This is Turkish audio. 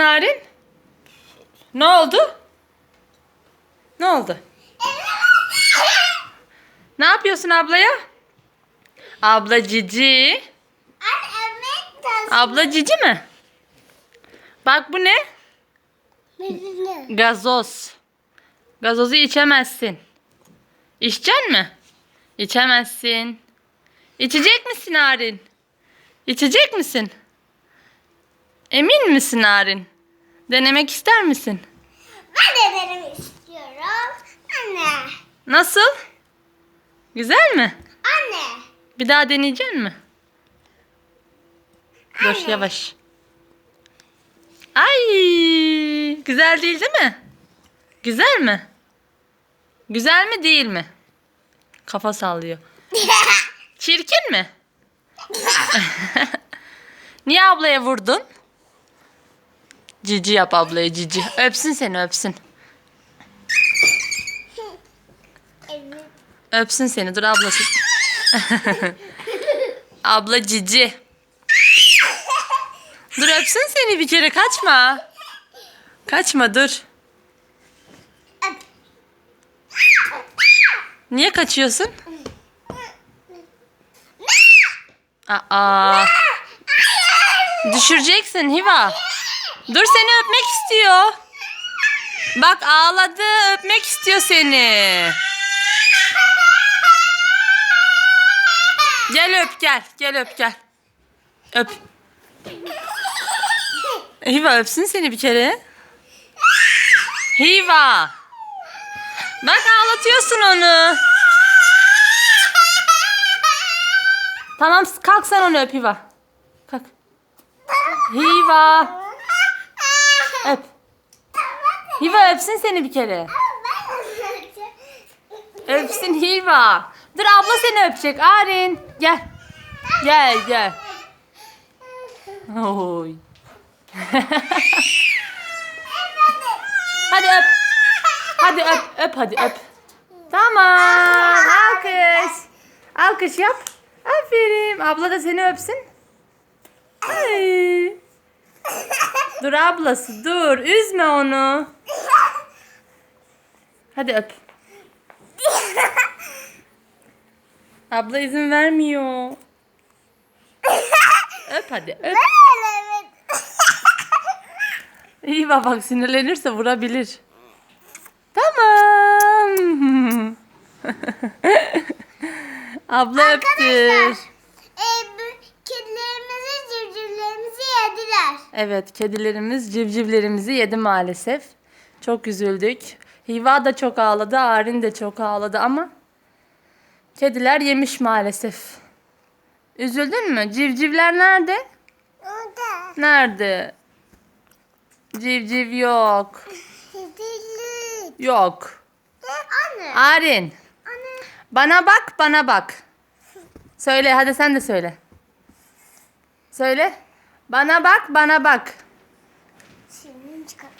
Narin? Ne oldu? Ne oldu? Ne yapıyorsun ablaya? Abla cici. Abla cici mi? Bak bu ne? Gazoz. Gazozu içemezsin. İçecek mi? İçemezsin. İçecek misin Narin? İçecek misin? Emin misin Narin? Denemek ister misin? Ben de denemek istiyorum. Anne. Nasıl? Güzel mi? Anne. Bir daha deneyecek mi? Dur Anne. yavaş. Ay, güzel değil değil mi? Güzel mi? Güzel mi değil mi? Kafa sallıyor. Çirkin mi? Niye ablaya vurdun? Cici yap ablaya cici. Öpsün seni öpsün. evet. Öpsün seni dur ablası. Abla cici. Dur öpsün seni bir kere kaçma. Kaçma dur. Niye kaçıyorsun? Aa. Düşüreceksin Hiva. Dur seni öpmek istiyor. Bak ağladı öpmek istiyor seni. Gel öp gel. Gel öp gel. Öp. Hiva öpsün seni bir kere. Hiva. Bak ağlatıyorsun onu. Tamam kalk sen onu öp Hiva. Kalk. Hiva. Öp. Hiva öpsün seni bir kere. Öpsün Hiva. Dur abla seni öpecek. Arin. Gel. Gel gel. Oy. hadi öp. Hadi öp. Öp hadi öp. Tamam. Alkış. Alkış yap. Aferin. Abla da seni öpsün. Ay. Dur ablası dur. Üzme onu. Hadi öp. Abla izin vermiyor. öp hadi öp. İyi bak sinirlenirse vurabilir. Tamam. Abla öptür. Evet kedilerimiz civcivlerimizi yedi maalesef. Çok üzüldük. Hiva da çok ağladı, Arin de çok ağladı ama kediler yemiş maalesef. Üzüldün mü? Civcivler nerede? Orada. Nerede? Civciv yok. Kedilik. Yok. Anne. Arin, Anne. bana bak, bana bak. Söyle, hadi sen de söyle. Söyle. Bana bak, bana bak. Şimdi çıkar.